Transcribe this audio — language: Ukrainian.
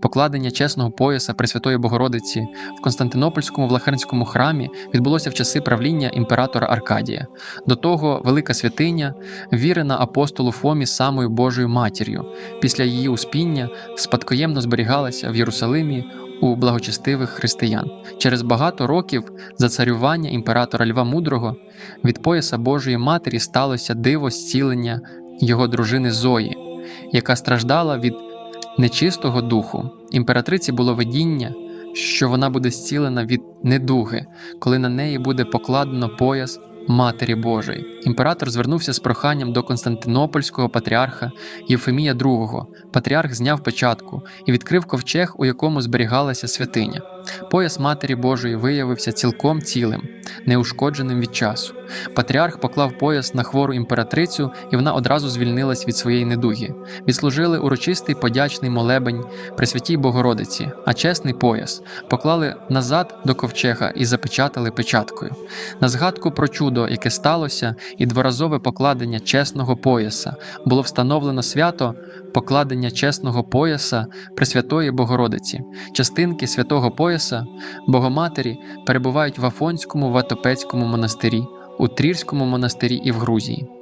Покладення чесного пояса Пресвятої Богородиці в Константинопольському Влахернському храмі відбулося в часи правління імператора Аркадія. До того велика святиня вірена апостолу Фомі самою Божою матір'ю. Після її успіння спадкоємно зберігалася в Єрусалимі у благочестивих християн. Через багато років за царювання імператора Льва Мудрого від пояса Божої Матері сталося диво зцілення його дружини Зої, яка страждала від нечистого духу. Імператриці було видіння, що вона буде зцілена від недуги, коли на неї буде покладено пояс Матері Божої. Імператор звернувся з проханням до Константинопольського патріарха Євфемія II. Патріарх зняв печатку і відкрив ковчег, у якому зберігалася святиня. Пояс Матері Божої виявився цілком цілим, неушкодженим від часу. Патріарх поклав пояс на хвору імператрицю, і вона одразу звільнилась від своєї недуги. Відслужили урочистий подячний молебень Пресвятій Богородиці, а чесний пояс поклали назад до ковчега і запечатали печаткою. На згадку про чудо, яке сталося, і дворазове покладення чесного пояса було встановлено свято покладення чесного пояса Пресвятої Богородиці. Частинки святого пояса Богоматері перебувають в Афонському Ватопецькому монастирі, у Трірському монастирі і в Грузії.